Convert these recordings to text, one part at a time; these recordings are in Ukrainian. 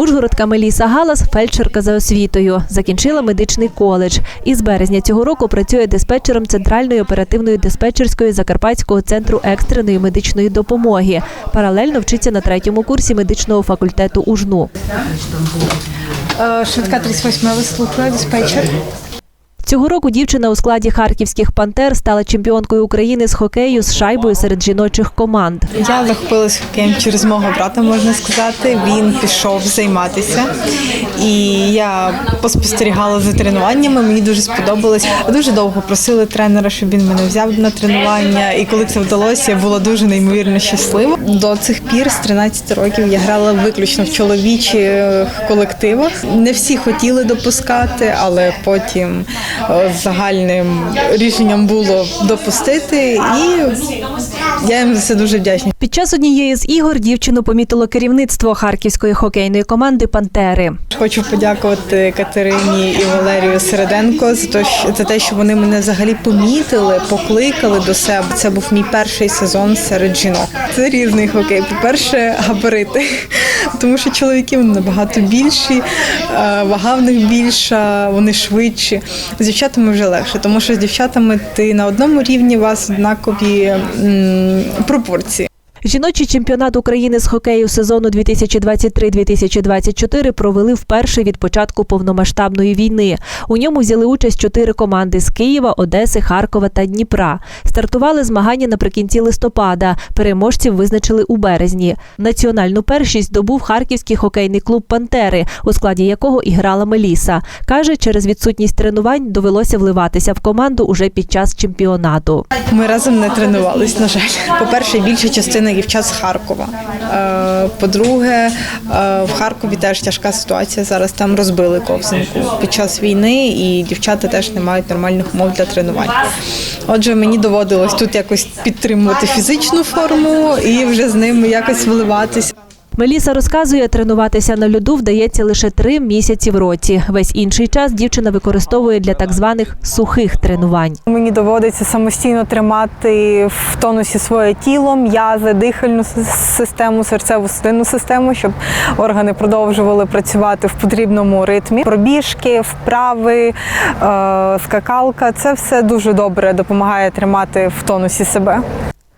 Ужгородка Меліса Галас фельдшерка за освітою. Закінчила медичний коледж. І з березня цього року працює диспетчером Центральної оперативної диспетчерської Закарпатського центру екстреної медичної допомоги. Паралельно вчиться на третьому курсі медичного факультету УЖНУ. Е, Швидка 38 вислухаю диспетчер. Цього року дівчина у складі харківських пантер стала чемпіонкою України з хокею з шайбою серед жіночих команд. Я захопилась хокеєм через мого брата, можна сказати. Він пішов займатися, і я поспостерігала за тренуваннями. Мені дуже сподобалось. Дуже довго просили тренера, щоб він мене взяв на тренування. І коли це вдалося, я була дуже неймовірно щаслива. До цих пір, з 13 років, я грала виключно в чоловічих колективах. Не всі хотіли допускати, але потім загальним рішенням було допустити, і я їм за це дуже вдячна. Під час однієї з ігор дівчину помітило керівництво харківської хокейної команди Пантери. Хочу подякувати Катерині і Валерію Середенко за те, що за те, що вони мене взагалі помітили, покликали до себе. Це був мій перший сезон серед жінок. Це різний хокей. По-перше, габарити, тому що чоловіки вони набагато більші, е, вага в них більша, вони швидші. З дівчатами вже легше, тому що з дівчатами ти на одному рівні у вас однакові пропорції. Жіночий чемпіонат України з хокею сезону 2023-2024 провели вперше від початку повномасштабної війни. У ньому взяли участь чотири команди з Києва, Одеси, Харкова та Дніпра. Стартували змагання наприкінці листопада. Переможців визначили у березні. Національну першість здобув харківський хокейний клуб Пантери, у складі якого і грала Меліса. Каже, через відсутність тренувань довелося вливатися в команду уже під час чемпіонату. Ми разом не тренувались, на жаль. По-перше, більша частина дівчат з Харкова. Е, По-друге, е, в Харкові теж тяжка ситуація. Зараз там розбили ковзанку під час війни, і дівчата теж не мають нормальних умов для тренувань. Отже, мені доводилось тут якось підтримувати фізичну форму і вже з ними якось вливатися. Меліса розказує, тренуватися на льоду вдається лише три місяці в році. Весь інший час дівчина використовує для так званих сухих тренувань. Мені доводиться самостійно тримати в тонусі своє тіло, м'язи, дихальну систему, серцеву судинну систему, щоб органи продовжували працювати в потрібному ритмі. Пробіжки, вправи, е, скакалка це все дуже добре допомагає тримати в тонусі себе.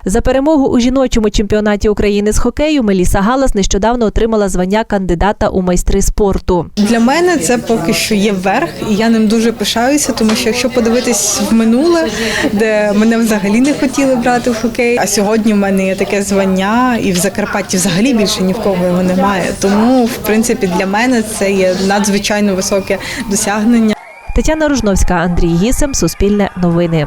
За перемогу у жіночому чемпіонаті України з хокею Меліса Галас нещодавно отримала звання кандидата у майстри спорту. Для мене це поки що є верх, і я ним дуже пишаюся, тому що якщо подивитись в минуле, де мене взагалі не хотіли брати в хокей, а сьогодні в мене є таке звання, і в Закарпатті взагалі більше ні в кого його немає. Тому, в принципі, для мене це є надзвичайно високе досягнення. Тетяна Ружновська, Андрій Гісем, Суспільне новини.